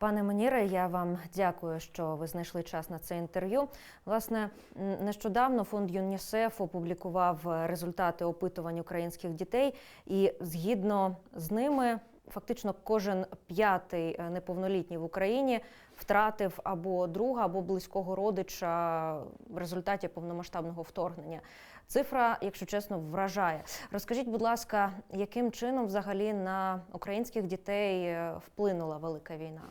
Пане Маніре, я вам дякую, що ви знайшли час на це інтерв'ю. Власне, нещодавно фонд ЮНІСЕФ опублікував результати опитувань українських дітей, і згідно з ними, фактично кожен п'ятий е, неповнолітній в Україні втратив або друга, або близького родича в результаті повномасштабного вторгнення. Цифра, якщо чесно, вражає. Розкажіть, будь ласка, яким чином взагалі на українських дітей е, вплинула велика війна?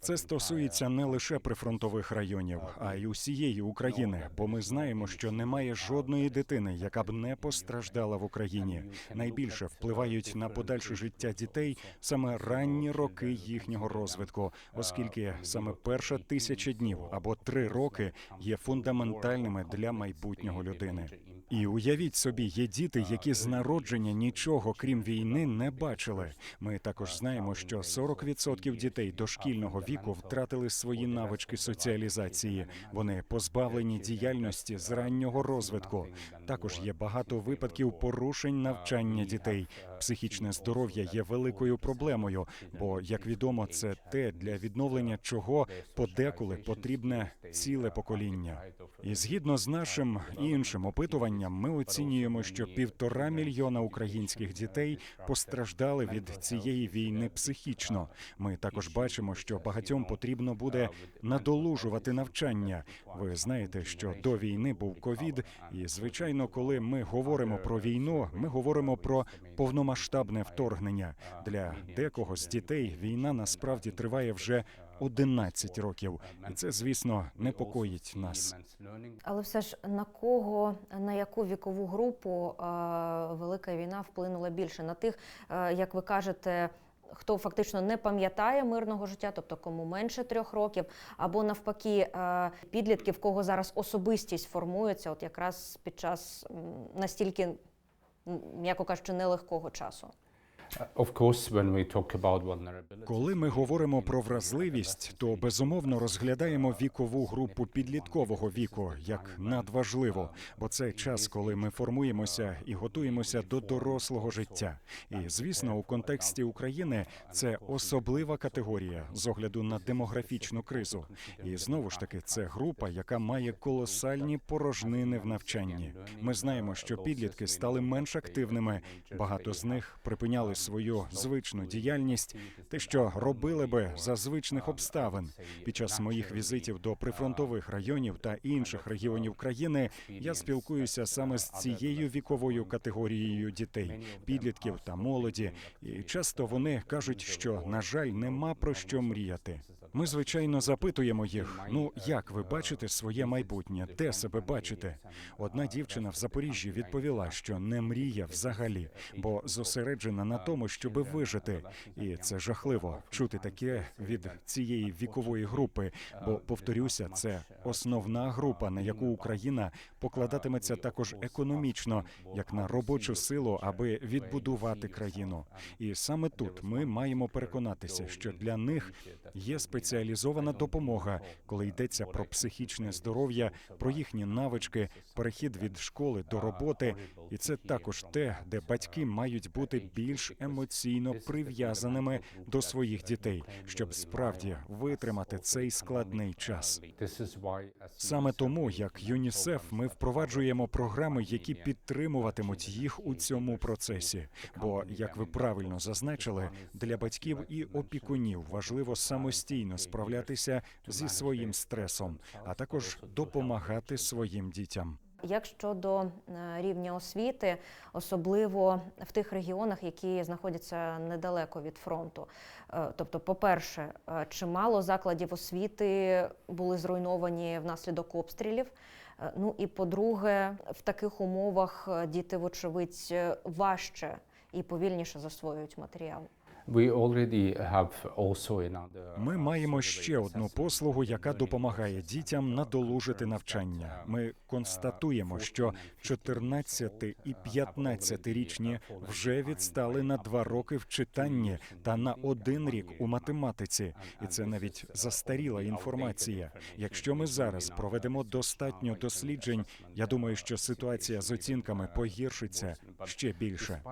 Це стосується не лише прифронтових районів, а й усієї України. Бо ми знаємо, що немає жодної дитини, яка б не постраждала в Україні. Найбільше впливають на подальше життя дітей саме ранні роки їхнього розвитку, оскільки саме перша тисяча днів або три роки є фундаментальними для майбутнього людини. І уявіть собі, є діти, які з народження нічого крім війни не бачили. Ми також знаємо, що 40% дітей дошкільного віку втратили свої навички соціалізації. Вони позбавлені діяльності з раннього розвитку. Також є багато випадків порушень навчання дітей. Психічне здоров'я є великою проблемою, бо як відомо, це те, для відновлення чого подеколи потрібне ціле покоління. І згідно з нашим іншим опитуванням, ми оцінюємо, що півтора мільйона українських дітей постраждали від цієї війни психічно. Ми також бачимо, що багатьом потрібно буде надолужувати навчання. Ви знаєте, що до війни був ковід, і звичайно, коли ми говоримо про війну, ми говоримо про повномасштабне вторгнення. Для декого з дітей війна насправді триває вже 11 років, і це, звісно, непокоїть нас. Але все ж на кого, на яку вікову групу е, велика війна вплинула більше? На тих, е, як ви кажете, хто фактично не пам'ятає мирного життя, тобто кому менше трьох років, або навпаки, е, підлітки, в кого зараз особистість формується, от якраз під час настільки, м'яко кажучи, нелегкого часу. Коли ми говоримо про вразливість, то безумовно розглядаємо вікову групу підліткового віку як надважливо, бо це час, коли ми формуємося і готуємося до дорослого життя. І звісно, у контексті України це особлива категорія з огляду на демографічну кризу. І знову ж таки, це група, яка має колосальні порожнини в навчанні. Ми знаємо, що підлітки стали менш активними. Багато з них припиняли свою звичну діяльність, те, що робили би за звичних обставин. Під час моїх візитів до прифронтових районів та інших регіонів країни я спілкуюся саме з цією віковою категорією дітей, підлітків та молоді. І часто вони кажуть, що на жаль, нема про що мріяти. Ми звичайно запитуємо їх: ну як ви бачите своє майбутнє, де себе бачите? Одна дівчина в Запоріжжі відповіла, що не мріє взагалі, бо зосереджена на тому, щоби вижити. І це жахливо чути таке від цієї вікової групи. Бо повторюся, це основна група, на яку Україна покладатиметься також економічно, як на робочу силу, аби відбудувати країну. І саме тут ми маємо переконатися, що для них є спеціалізована допомога, коли йдеться про психічне здоров'я, про їхні навички, перехід від школи до роботи. І це також те, де батьки мають бути більш емоційно прив'язаними до своїх дітей, щоб справді витримати цей складний час. Саме тому, як ЮНІСЕФ, ми впроваджуємо програми, які підтримуватимуть їх у цьому процесі. Бо, як ви правильно зазначили, для батьків і опікунів важливо самостійно справлятися зі своїм стресом, а також допомагати своїм дітям. Як щодо е, рівня освіти, особливо в тих регіонах, які знаходяться недалеко від фронту. Е, Тобто, по-перше, е, чимало закладів освіти були зруйновані внаслідок обстрілів. Ну і по-друге, в таких умовах діти, вочевидь, важче і повільніше засвоюють матеріал. Ми маємо ще одну послугу, яка допомагає дітям надолужити навчання. Ми констатуємо, що 14 і 15-річні вже відстали на два роки в читанні та на один рік у математиці, і це навіть застаріла інформація. Якщо ми зараз проведемо достатньо досліджень, я думаю, що ситуація з оцінками погіршиться ще більше.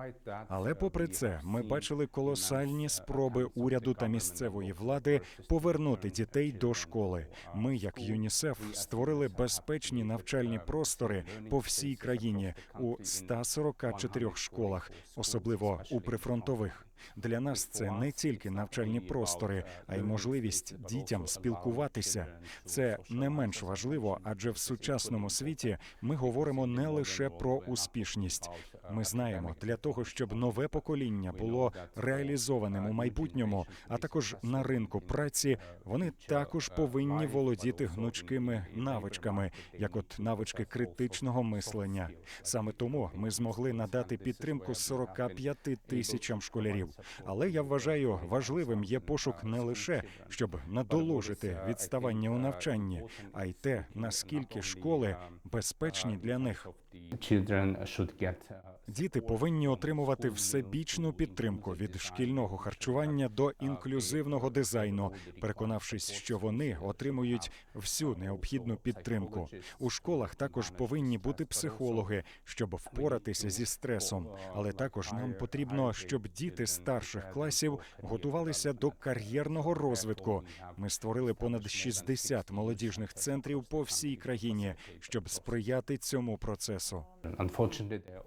Але попри це, ми бачили колосальні реальні спроби уряду та місцевої влади повернути дітей до школи. Ми, як ЮНІСЕФ, створили безпечні навчальні простори по всій країні у 144 школах, особливо у прифронтових. Для нас це не тільки навчальні простори, а й можливість дітям спілкуватися. Це не менш важливо, адже в сучасному світі ми говоримо не лише про успішність. Ми знаємо, для того, щоб нове покоління було реалізованим у майбутньому, а також на ринку праці, вони також повинні володіти гнучкими навичками, як от навички критичного мислення. Саме тому ми змогли надати підтримку 45 тисячам школярів. Але я вважаю, важливим є пошук не лише щоб надоложити відставання у навчанні, а й те, наскільки школи безпечні для них. Діти повинні отримувати всебічну підтримку від шкільного харчування до інклюзивного дизайну, переконавшись, що вони отримують всю необхідну підтримку. У школах також повинні бути психологи, щоб впоратися зі стресом. Але також нам потрібно, щоб діти старших класів готувалися до кар'єрного розвитку. Ми створили понад 60 молодіжних центрів по всій країні, щоб сприяти цьому процесу.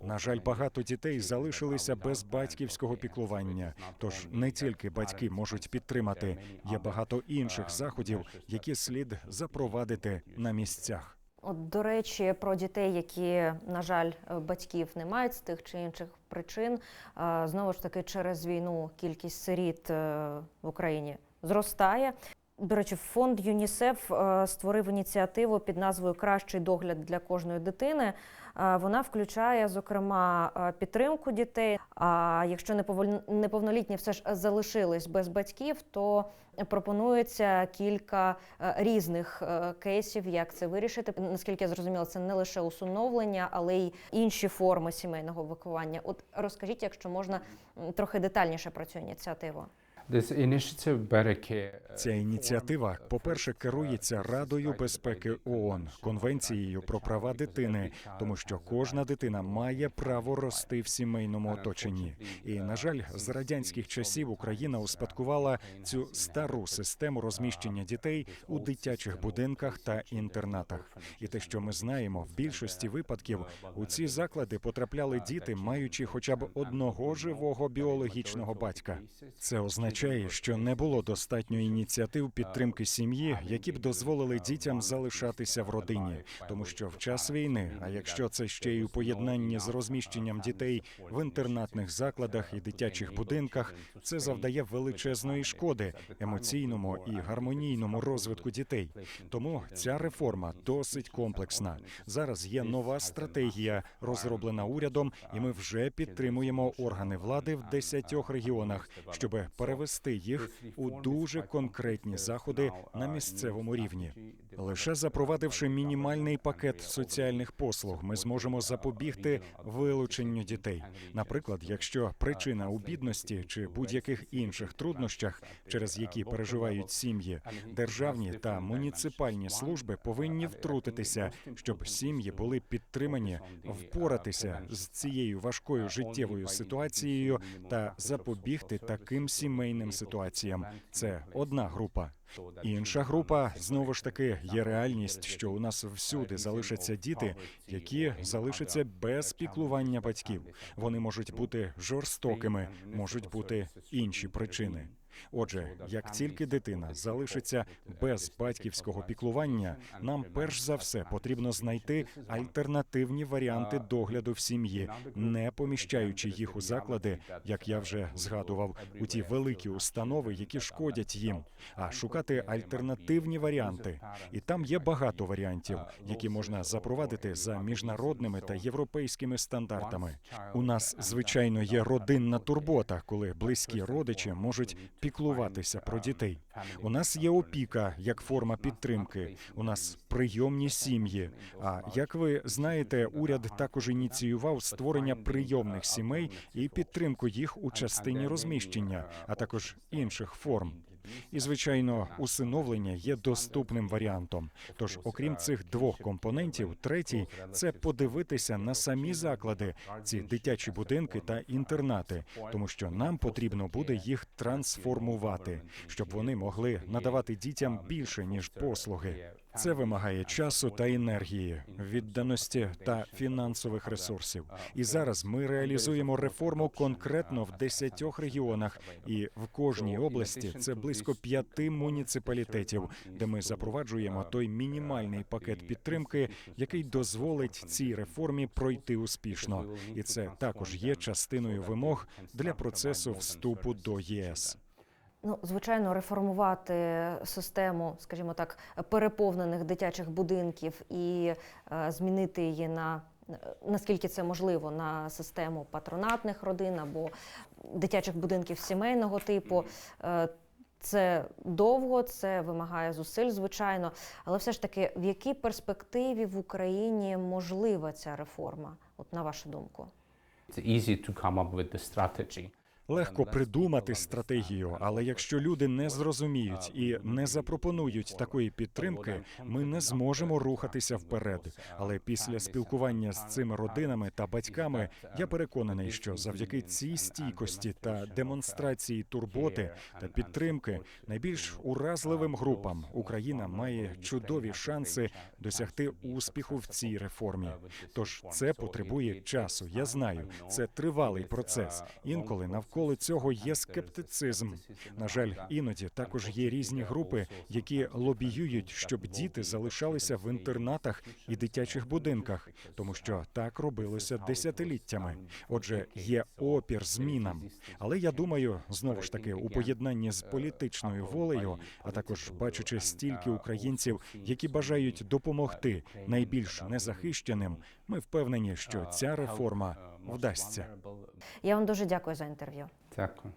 На жаль, багато дітей залишилися без батьківського піклування. Тож не тільки батьки можуть підтримати, є багато інших заходів, які слід запровадити на місцях. От, до речі, про дітей, які, на жаль, батьків не мають з тих чи інших причин. Е, Знову ж таки, через війну кількість сиріт е, в Україні зростає. До речі, фонд ЮНІСЕФ е, створив ініціативу під назвою Кращий догляд для кожної дитини. Е, Вона включає, зокрема, е, підтримку дітей. А якщо неповнолітні все ж залишились без батьків, то пропонується кілька різних кейсів, як це вирішити. Наскільки я зрозуміла, це не лише усиновлення, але й інші форми сімейного виховання. От розкажіть, якщо можна трохи детальніше про цю ініціативу. Uh, Ця ініціатива, по-перше, керується Радою безпеки ООН, конвенцією про права дитини, тому що кожна дитина має право рости в сімейному оточенні. І на жаль, з радянських часів Україна успадкувала цю стару систему розміщення дітей у дитячих будинках та інтернатах. І те, що ми знаємо, в більшості випадків у ці заклади потрапляли діти, маючи хоча б одного живого біологічного батька. Це означає, що не було достатньо ініціатив підтримки сім'ї, які б дозволили дітям залишатися в родині, тому що в час війни, а якщо це ще й у поєднанні з розміщенням дітей в інтернатних закладах і дитячих будинках, це завдає величезної шкоди емоційному і гармонійному розвитку дітей. Тому ця реформа досить комплексна. Зараз є нова стратегія, розроблена урядом, і ми вже підтримуємо органи влади в десятьох регіонах, щоб перевести їх у дуже конкретні заходи на місцевому рівні. Лише запровадивши мінімальний пакет соціальних послуг, ми зможемо запобігти вилученню дітей. Наприклад, якщо причина у бідності чи будь-яких інших труднощах, через які переживають сім'ї, державні та муніципальні служби повинні втрутитися, щоб сім'ї були підтримані впоратися з цією важкою життєвою ситуацією та запобігти таким сімейним ситуаціям. Це одна група. Інша група знову ж таки є реальність, що у нас всюди залишаться діти, які залишаться без піклування батьків. Вони можуть бути жорстокими, можуть бути інші причини. Отже, як тільки дитина залишиться без батьківського піклування, нам перш за все потрібно знайти альтернативні варіанти догляду в сім'ї, не поміщаючи їх у заклади, як я вже згадував, у ті великі установи, які шкодять їм, а шукати альтернативні варіанти. І там є багато варіантів, які можна запровадити за міжнародними та європейськими стандартами. У нас звичайно є родинна турбота, коли близькі родичі можуть піклуватися про дітей. У нас є опіка як форма підтримки. У нас прийомні сім'ї. А як ви знаєте, уряд також ініціював створення прийомних сімей і підтримку їх у частині розміщення, а також інших форм. І звичайно, усиновлення є доступним варіантом. Тож, окрім цих двох компонентів, третій це подивитися на самі заклади, ці дитячі будинки та інтернати, тому що нам потрібно буде їх трансформувати, щоб вони могли надавати дітям більше ніж послуги. Це вимагає часу та енергії, відданості та фінансових ресурсів. І зараз ми реалізуємо реформу конкретно в десятьох регіонах, і в кожній області це близько п'яти муніципалітетів, де ми запроваджуємо той мінімальний пакет підтримки, який дозволить цій реформі пройти успішно. І це також є частиною вимог для процесу вступу до ЄС. Ну, звичайно, реформувати систему, скажімо так, переповнених дитячих будинків і е, змінити її на наскільки це можливо на систему патронатних родин або дитячих будинків сімейного типу. Е, це довго, це вимагає зусиль, звичайно. Але все ж таки, в якій перспективі в Україні можлива ця реформа? От на вашу думку? It's easy to come up with the strategy. Легко придумати стратегію, але якщо люди не зрозуміють і не запропонують такої підтримки, ми не зможемо рухатися вперед. Але після спілкування з цими родинами та батьками я переконаний, що завдяки цій стійкості та демонстрації турботи та підтримки найбільш уразливим групам Україна має чудові шанси досягти успіху в цій реформі. Тож це потребує часу. Я знаю, це тривалий процес. Інколи навколо цього є скептицизм. На жаль, іноді також є різні групи, які лобіюють, щоб діти залишалися в інтернатах і дитячих будинках, тому що так робилося десятиліттями. Отже, є опір змінам. Але я думаю, знову ж таки, у поєднанні з політичною волею, а також бачачи стільки українців, які бажають допомогти найбільш незахищеним, ми впевнені, що ця реформа вдасться. Я вам дуже дякую за інтерв'ю. Дякую.